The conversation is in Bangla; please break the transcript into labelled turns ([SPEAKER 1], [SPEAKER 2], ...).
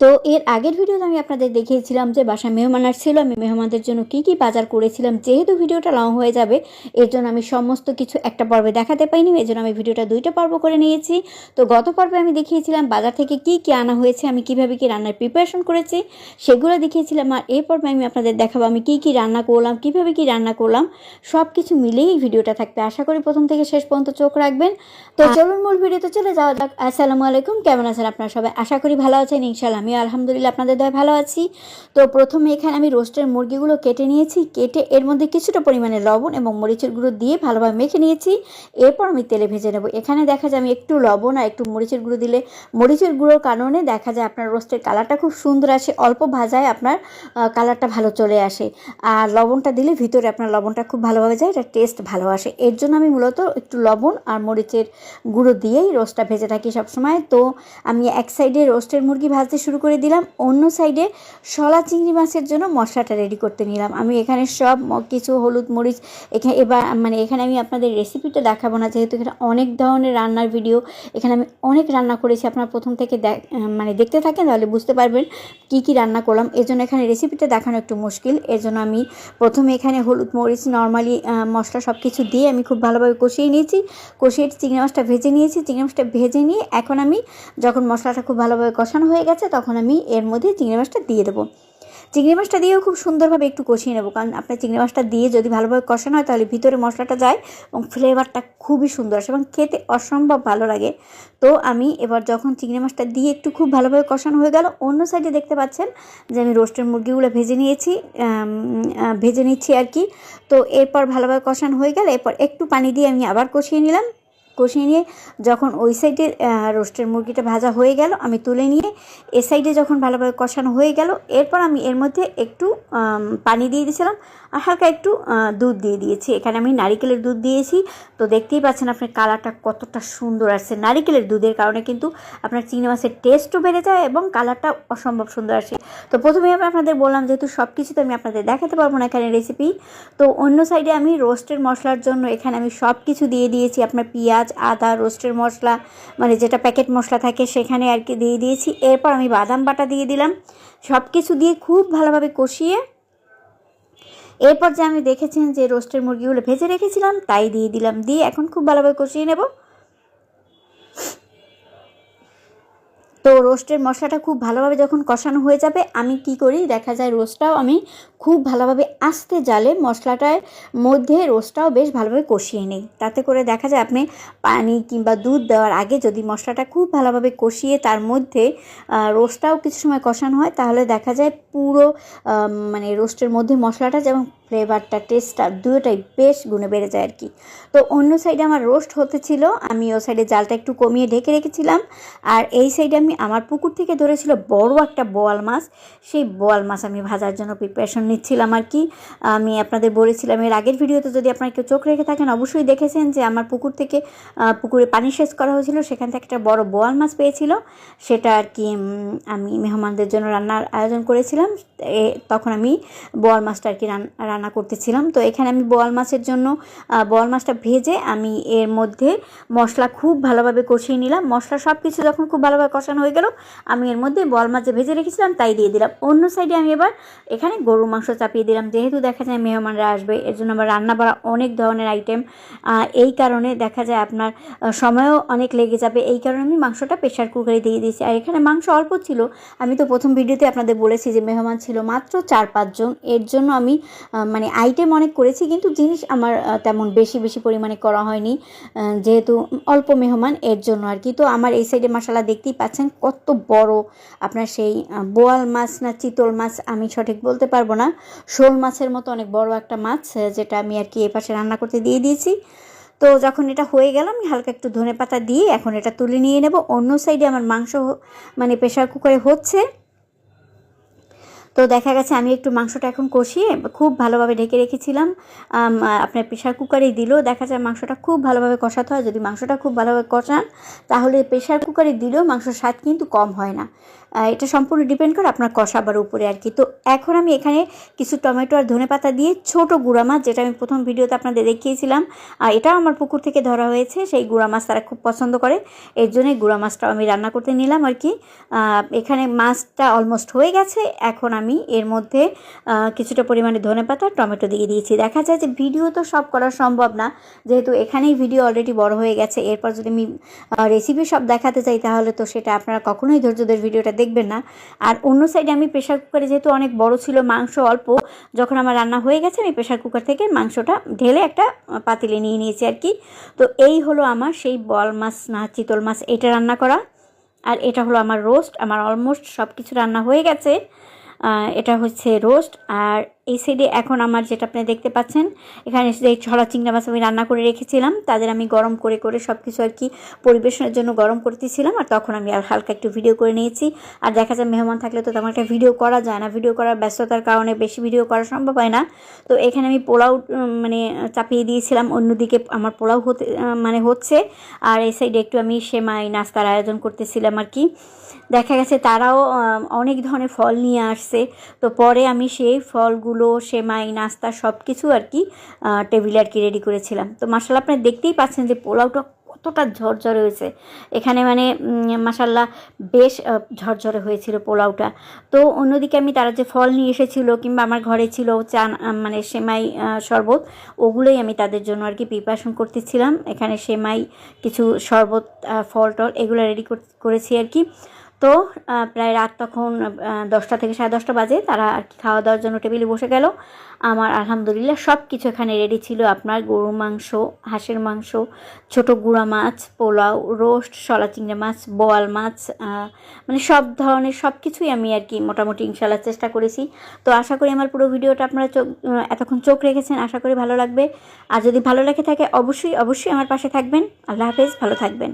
[SPEAKER 1] তো এর আগের ভিডিওতে আমি আপনাদের দেখিয়েছিলাম যে বাসায় মেহমান আসছিল আমি মেহমানদের জন্য কি কি বাজার করেছিলাম যেহেতু ভিডিওটা লং হয়ে যাবে এর জন্য আমি সমস্ত কিছু একটা পর্বে দেখাতে পাইনি এর জন্য আমি ভিডিওটা দুইটা পর্ব করে নিয়েছি। তো গত পর্বে আমি দেখিয়েছিলাম বাজার থেকে কি কি আনা হয়েছে আমি কীভাবে কি রান্নার প্রিপারেশন করেছি সেগুলো দেখিয়েছিলাম আর এই পর্বে আমি আপনাদের দেখাবো আমি কি কি রান্না করলাম কীভাবে কি রান্না করলাম সব কিছু মিলেই ভিডিওটা থাকবে। আশা করি প্রথম থেকে শেষ পর্যন্ত চোখ রাখবেন। তো চলুন মূল ভিডিওতে চলে যাওয়া যাক। আসসালামু আলাইকুম কেমন আছেন আপনারা সবাই? আশা করি ভালো আছেন ইনশাল্লাহ আমি আলহামদুলিল্লাহ আপনাদের দয় ভালো আছি। তো প্রথমে এখানে আমি রোস্টের মুরগিগুলো কেটে নিয়েছি। কেটে এর মধ্যে কিছুটা পরিমাণে লবণ এবং মরিচের গুঁড়ো দিয়ে ভালোভাবে মেখে নিয়েছি। এরপর আমি তেলে ভেজে নেব। এখানে দেখা যায় আমি একটু লবণ আর একটু মরিচের গুঁড়ো দিলে মরিচের গুঁড়োর কারণে দেখা যায় আপনার রোস্টের কালারটা খুব সুন্দর আসে। অল্প ভাজায় আপনার কালারটা ভালো চলে আসে। আর লবণটা দিলে ভিতরে আপনার লবণটা খুব ভালোভাবে যায়, এটা টেস্ট ভালো আসে। এর জন্য আমি মূলত একটু লবণ আর মরিচের গুঁড়ো দিয়েই রোস্টটা ভেজে থাকি সবসময়। তো আমি এক সাইডে রোস্টের মুরগি ভাজতে শুরু করে দিলাম। অন্য সাইডে শলা চিংড়ি মাছের জন্য মশলাটা রেডি করতে নিলাম। আমি এখানে সব কিছু হলুদ মরিচ এখানে এবার মানে এখানে আমি আপনাদের রেসিপিটা দেখাবো না, যেহেতু এখানে অনেক ধরনের রান্নার ভিডিও এখানে আমি অনেক রান্না করেছি। আপনারা প্রথম থেকে মানে দেখতে থাকেন তাহলে বুঝতে পারবেন কি কি রান্না করলাম। এর জন্য এখানে রেসিপিটা দেখানো একটু মুশকিল। এর জন্য আমি প্রথমে এখানে হলুদ মরিচ নর্মালি মশলা সব কিছু দিয়ে আমি খুব ভালোভাবে কষিয়ে নিয়েছি। কষিয়ে চিংড়ি মাছটা ভেজে নিয়েছি। চিংড়ি মাছটা ভেজে নিয়ে এখন আমি যখন মশলাটা খুব ভালোভাবে কষানো হয়ে গেছে, তখন আমি এর মধ্যে চিংড়ি মাছটা দিয়ে দেবো। চিংড়ি মাছটা দিয়েও খুব সুন্দরভাবে একটু কষিয়ে নেব, কারণ আপনার চিংড়ি মাছটা দিয়ে যদি ভালোভাবে কষানো হয়, তাহলে ভিতরে মশলাটা যায় এবং ফ্লেভারটা খুবই সুন্দর আসে এবং খেতে অসম্ভব ভালো লাগে। তো আমি এবার যখন চিংড়ি মাছটা দিয়ে একটু খুব ভালোভাবে কষানো হয়ে গেল, অন্য সাইডে দেখতে পাচ্ছেন যে আমি রোস্টের মুরগিগুলো ভেজে নিয়েছি ভেজে নিচ্ছি আর কি। তো এরপর ভালোভাবে কষানো হয়ে গেল এরপর একটু পানি দিয়ে আমি আবার কষিয়ে নিলাম। কষিয়ে নিয়ে যখন ওই সাইডে রোস্টের মুরগিটা ভাজা হয়ে গেল, আমি তুলে নিয়ে এ সাইডে যখন ভালোভাবে কষানো হয়ে গেল, এরপর আমি এর মধ্যে একটু পানি দিয়ে দিয়েছিলাম, আর হালকা একটু দুধ দিয়ে দিয়েছি। এখানে আমি নারিকেলের দুধ দিয়েছি। তো দেখতেই পাচ্ছেন আপনার কালারটা কতটা সুন্দর আসছে। নারিকেলের দুধের কারণে কিন্তু আপনার চিংড়ি মাছের টেস্টও বেড়ে যায় এবং কালারটা অসম্ভব সুন্দর আসে। তো প্রথমে আমি আপনাদের বললাম, যেহেতু সব কিছু তো আমি আপনাদের দেখাতে পারব না এখানে রেসিপি তো অন্য সাইডে আমি রোস্টের মশলার জন্য এখানে আমি সব কিছু দিয়ে দিয়েছি। আপনার পেঁয়াজ আদা, রোস্টের মশলা মানে যেটা প্যাকেট মশলা থাকে সেখানে আর কি দিয়ে দিয়েছি। এরপর আমি বাদাম বাটা দিয়ে দিলাম। সব কিছু দিয়ে খুব ভালোভাবে কষিয়ে এরপর যে আমি দেখেছেন যে রোস্টের মুরগিগুলো ভেজে রেখেছিলাম, তাই দিয়ে দিলাম। দিয়ে এখন খুব ভালোভাবে কষিয়ে নেব। তো রোস্টের মশলাটা খুব ভালোভাবে যখন কষানো হয়ে যাবে, আমি কি করি? দেখা যায় রোস্টটাও আমি খুব ভালোভাবে আস্তে জালে মশলাটার মধ্যে রোস্টটাও বেশ ভালোভাবে কষিয়ে নিই। তাতে করে দেখা যায় আপনি পানি কিংবা দুধ দেওয়ার আগে যদি মশলাটা খুব ভালোভাবে কষিয়ে তার মধ্যে রোস্টটাও কিছু সময় কষানো হয়, তাহলে দেখা যায় পুরো মানে রোস্টের মধ্যে মশলাটা যেমন ফ্লেভারটা, টেস্টটা দুটোটাই বেশ গুণে বেড়ে যায় আর কি তো অন্য সাইডে আমার রোস্ট হতেছিল আমি ও সাইডে জালটা একটু কমিয়ে ঢেকে রেখেছিলাম, আর এই সাইডে আমি আমার পুকুর থেকে ধরেছিল বড় একটা বোয়াল মাছ। সেই বোয়াল মাছ আমি ভাজার জন্য প্রিপারেশন নিচ্ছিলাম আর কি। আমি আপনাদের বলেছিলাম এর আগের ভিডিওতে যদি আপনারা কেউ চোখ রেখে থাকেন, অবশ্যই দেখেছেন যে আমার পুকুর থেকে পুকুরে পানি সেচ করা হয়েছিল। সেখান থেকে একটা বড় বোয়াল মাছ পেয়েছিল। সেটা আর কি আমি মেহমানদের জন্য রান্নার আয়োজন করেছিলাম। তখন আমি বোয়াল মাছটা আর কি রান- রান্না করতেছিলাম। তো এখানে আমি বোয়াল মাছের জন্য বোয়াল মাছটা ভেজে আমি এর মধ্যে মশলা খুব ভালোভাবে কষিয়ে নিলাম। মশলা সব কিছু যখন খুব ভালোভাবে কষানো হয়ে গেল। আমি এর মধ্যে বোয়াল মাছ ভেজে রেখেছিলাম, তাই দিয়ে দিলাম। অন্য সাইডে আমি এবার এখানে গরুর মাংস চাপিয়ে দিলাম। যেহেতু দেখা যায় মেহমানরা আসবে, এর জন্য আমার রান্না বাড়া অনেক ধরনের আইটেম এই কারণে দেখা যায় আপনার সময়ও অনেক লেগে যাবে। এই কারণে আমি মাংসটা প্রেশার কুকারে দিয়ে দিয়েছি। আর এখানে মাংস অল্প ছিল। আমি তো প্রথম ভিডিওতে আপনাদের বলেছি যে মেহমান ছিল মাত্র চার পাঁচজন এর জন্য আমি মানে আইটেম অনেক করেছি, কিন্তু জিনিস আমার তেমন বেশি বেশি পরিমাণে করা হয়নি। যেহেতু অল্প মেহমান, এর জন্য আর কি। তো আমার এই সাইডে মশলা দেখতেই পাচ্ছেন কত বড় আপনার সেই বোয়াল মাছ না চিতল মাছ আমি সঠিক বলতে পারব না। শোল মাছের মতো অনেক বড় একটা মাছ যেটা আমি আর কি এ পাশে রান্না করতে দিয়ে দিয়েছি। তো যখন এটা হয়ে গেল, আমি হালকা একটু ধনে পাতা দিয়ে এখন এটা তুলে নিয়ে নেব। অন্য সাইডে আমার মাংস মানে প্রেশার কুকারে হচ্ছে। তো দেখা গেছে আমি একটু মাংসটা এখন কষিয়ে খুব ভালোভাবে ঢেকে রেখেছিলাম। আপনার প্রেশার কুকারে দিলেও দেখা যায় মাংসটা খুব ভালোভাবে কষাতে হয়। যদি মাংসটা খুব ভালোভাবে কষান, তাহলে প্রেশার কুকারে দিলেও মাংসের স্বাদ কিন্তু কম হয় না। এটা সম্পূর্ণ ডিপেন্ড করে আপনার কষাবার উপরে আর কি। তো এখন আমি এখানে কিছু টমেটো আর ধনে পাতা দিয়ে ছোট গুঁড়া মাছ, যেটা আমি প্রথম ভিডিওতে আপনাদের দেখিয়েছিলাম, আর এটাও আমার পুকুর থেকে ধরা হয়েছে, সেই গুঁড়া মাছ তারা খুব পছন্দ করে। এর জন্যই গুঁড়া মাছটাও আমি রান্না করতে নিলাম আর কি। এখানে মাছটা অলমোস্ট হয়ে গেছে, এখন আমি এর মধ্যে কিছুটা পরিমাণে ধনে পাতা টমেটো দিয়ে দিয়েছি। দেখা যায় যে ভিডিও তো সব করা সম্ভব না, যেহেতু এখানেই ভিডিও অলরেডি বড় হয়ে গেছে, এরপর যদি আমি রেসিপি সব দেখাতে চাই তাহলে তো সেটা আপনারা কখনোই ধৈর্যদের ভিডিওটা দেখবেন না। আর অন্য সাইডে আমি প্রেশার কুকারে যেহেতু অনেক বড় ছিল, মাংস অল্প, যখন আমার রান্না হয়ে গেছে, আমি প্রেশার কুকার থেকে মাংসটা ঢেলে একটা পাতিলে নিয়ে নিয়েছি আর কি। তো এই হলো আমার সেই বল মাছ না চিতল মাছ, এটা রান্না করা। আর এটা হলো আমার রোস্ট আমার অলমোস্ট সব কিছু রান্না হয়ে গেছে। এটা হচ্ছে রোস্ট। আর এই সাইডে এখন আমার যেটা আপনি দেখতে পাচ্ছেন, এখানে যে ছড়া চিংড়া মাছ আমি রান্না করে রেখেছিলাম, তাদের আমি গরম করে করে সব কিছু আর কি পরিবেশনের জন্য গরম করতেছিলাম, আর তখন আমি আর হালকা একটু ভিডিও করে নিয়েছি। আর দেখা যায় মেহমান থাকলে তো তেমন একটা ভিডিও করা যায় না। ভিডিও করার ব্যস্ততার কারণে বেশি ভিডিও করা সম্ভব হয় না। তো এখানে আমি পোলাও মানে চাপিয়ে দিয়েছিলাম, অন্যদিকে আমার পোলাও হতে মানে হচ্ছে। আর এই সাইডে একটু আমি সেমাই, নাস্তার আয়োজন করতেছিলাম আর কি। দেখা গেছে তারাও অনেক ধরনের ফল নিয়ে আসছে। তো পরে আমি সেই ফলগুলো সেমাই নাস্তা সব কিছু আর কি টেবিলে আর কি রেডি করেছিলাম। তো মাসাল্লাহ আপনি দেখতেই পাচ্ছেন যে পোলাওটা কতটা ঝরঝরে হয়েছে। এখানে মানে মাসাল্লাহ বেশ ঝরঝরে হয়েছিল পোলাওটা। তো অন্যদিকে আমি তারা যে ফল নিয়ে এসেছিল কিংবা আমার ঘরে ছিল আহ, মানে সেমাই শরবত ওগুলোই আমি তাদের জন্য আর কি প্রিপারেশন করতেছিলাম। এখানে সেমাই কিছু শরবত ফল টল এগুলো রেডি করেছি আর কি। তো প্রায় রাত তখন দশটা থেকে সাড়ে দশটা বাজে, তারা আর কি খাওয়া দাওয়ার জন্য টেবিলে বসে গেল। আমার আলহামদুলিল্লাহ সব কিছু এখানে রেডি ছিল। আপনার গরু মাংস, হাঁসের মাংস, ছোট গুঁড়া মাছ, পোলাও, রোস্ট, শলা চিংড়া মাছ, বোয়াল মাছ মানে সব ধরনের সব কিছুই আমি আর কি মোটামুটি ইনশাল্লাহ চেষ্টা করেছি। তো আশা করি আমার পুরো ভিডিওটা আপনারা চোখ এতক্ষণ চোখ রেখেছেন, আশা করি ভালো লাগবে। আর যদি ভালো লেগে থাকে, অবশ্যই অবশ্যই আমার পাশে থাকবেন। আল্লাহ হাফেজ, ভালো থাকবেন।